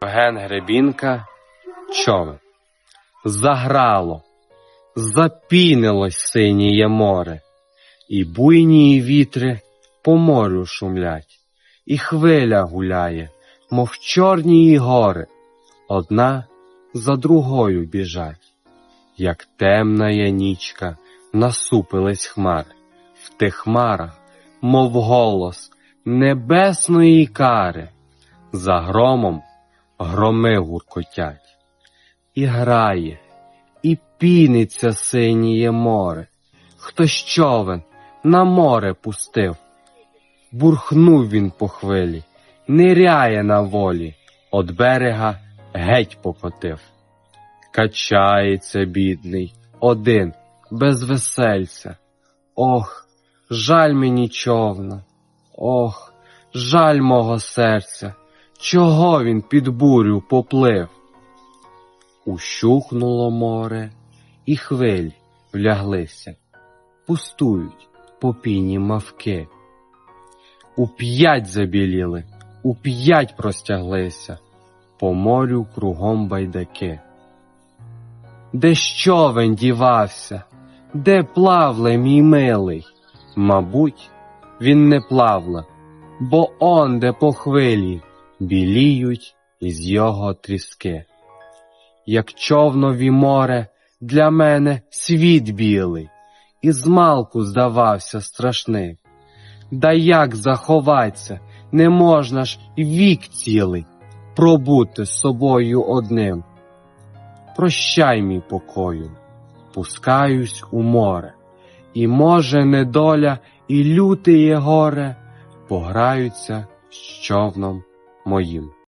Ген Гребінка човен. Заграло, запінилось синіє море, і буйні вітри по морю шумлять, і хвиля гуляє, мов чорні гори, одна за другою біжать, як темна нічка, насупились хмари, в тих хмарах, мов голос небесної кари, за громом громи гуркотять, і грає, і піниться синіє море, хтось човен на море пустив, бурхнув він по хвилі, ниряє на волі, од берега геть покотив. Качається бідний, один, без весельця. Ох, жаль мені човна, ох, жаль мого серця, чого він під бурю поплив? Ущухнуло море, і хвилі вляглися, пустують по піні мавки. Уп'ять забіліли, уп'ять простяглися, по морю кругом байдаки. Де човен дівався, де плавле мій милий? Мабуть, він не плавле, бо он де по хвилі біліють із його тріски. Як човнові море для мене світ білий, і змалку здавався страшний. Да як заховаться, не можна ж вік цілий пробути з собою одним. Прощай, мій покою, пускаюсь у море, і може недоля і лютеє горе пограються з човном моїм.